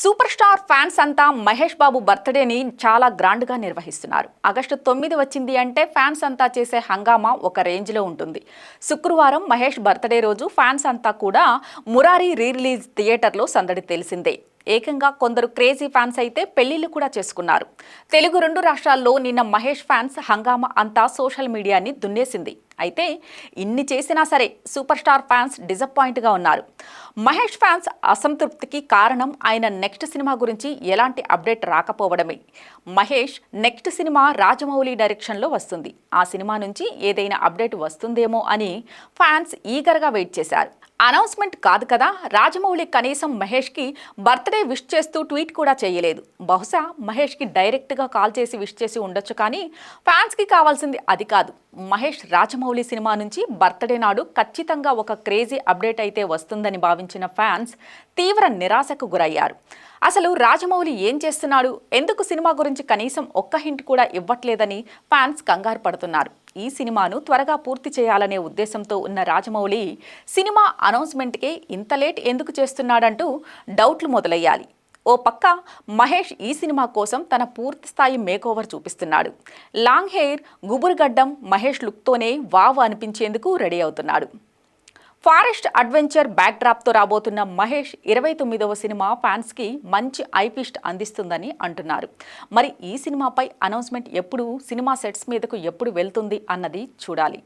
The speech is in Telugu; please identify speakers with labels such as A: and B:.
A: సూపర్ స్టార్ ఫ్యాన్స్ అంతా మహేష్ బాబు బర్త్డేని చాలా గ్రాండ్గా నిర్వహిస్తున్నారు. ఆగస్టు తొమ్మిది వచ్చింది అంటే ఫ్యాన్స్ అంతా చేసే హంగామా ఒక రేంజ్లో ఉంటుంది. శుక్రవారం మహేష్ బర్త్డే రోజు ఫ్యాన్స్ అంతా కూడా మురారి రీ రిలీజ్ థియేటర్లో సందడి తెలిసిందే. ఏకంగా కొందరు క్రేజీ ఫ్యాన్స్ అయితే పెళ్ళిళ్ళు కూడా చేసుకున్నారు. తెలుగు రెండు రాష్ట్రాల్లో నిన్న మహేష్ ఫ్యాన్స్ హంగామా అంతా సోషల్ మీడియాని దున్నేసింది. అయితే ఇన్ని చేసినా సరే సూపర్ స్టార్ ఫ్యాన్స్ డిసప్పాయింట్గా ఉన్నారు. మహేష్ ఫ్యాన్స్ అసంతృప్తికి కారణం ఆయన నెక్స్ట్ సినిమా గురించి ఎలాంటి అప్డేట్ రాకపోవడమే. మహేష్ నెక్స్ట్ సినిమా రాజమౌళి డైరెక్షన్లో వస్తుంది. ఆ సినిమా నుంచి ఏదైనా అప్డేట్ వస్తుందేమో అని ఫ్యాన్స్ ఈగర్గా వెయిట్ చేశారు. అనౌన్స్మెంట్ కాదు కదా? రాజమౌళి కనీసం మహేష్కి బర్త్డే విష్ చేస్తూ ట్వీట్ కూడా చేయలేదు. బహుశా మహేష్కి డైరెక్ట్గా కాల్ చేసి విష్ చేసి ఉండొచ్చు కానీ ఫ్యాన్స్కి కావాల్సింది అది కాదు. మహేష్ రాజమౌళి సినిమా నుంచి బర్త్డే నాడు ఖచ్చితంగా ఒక క్రేజీ అప్డేట్ అయితే వస్తుందని భావించిన ఫ్యాన్స్ తీవ్ర నిరాశకు గురయ్యారు. అసలు రాజమౌళి ఏం చేస్తున్నాడు? ఎందుకు సినిమా గురించి కనీసం ఒక్క హింట్ కూడా ఇవ్వట్లేదని ఫ్యాన్స్ కంగారు పడుతున్నారు. ఈ సినిమాను త్వరగా పూర్తి చేయాలనే ఉద్దేశంతో ఉన్న రాజమౌళి సినిమా అనౌన్స్మెంట్కే ఇంత లేట్ ఎందుకు చేస్తున్నాడంటూ డౌట్లు మొదలయ్యాలి. ఓ పక్క మహేష్ ఈ సినిమా కోసం తన పూర్తి స్థాయి మేకోవర్ చూపిస్తున్నాడు. లాంగ్ హెయిర్ గుబురుగడ్డం మహేష్ లుక్తోనే వావ్ అనిపించేందుకు రెడీ అవుతున్నాడు. ఫారెస్ట్ అడ్వెంచర్ బ్యాక్డ్రాప్తో రాబోతున్న మహేష్ ఇరవై తొమ్మిదవ సినిమా ఫ్యాన్స్కి మంచి ఐపిస్ట్ అందిస్తుందని అంటున్నారు. మరి ఈ సినిమాపై అనౌన్స్మెంట్ ఎప్పుడు సినిమా సెట్స్ మీదకు ఎప్పుడు వెళ్తుంది అన్నది చూడాలి.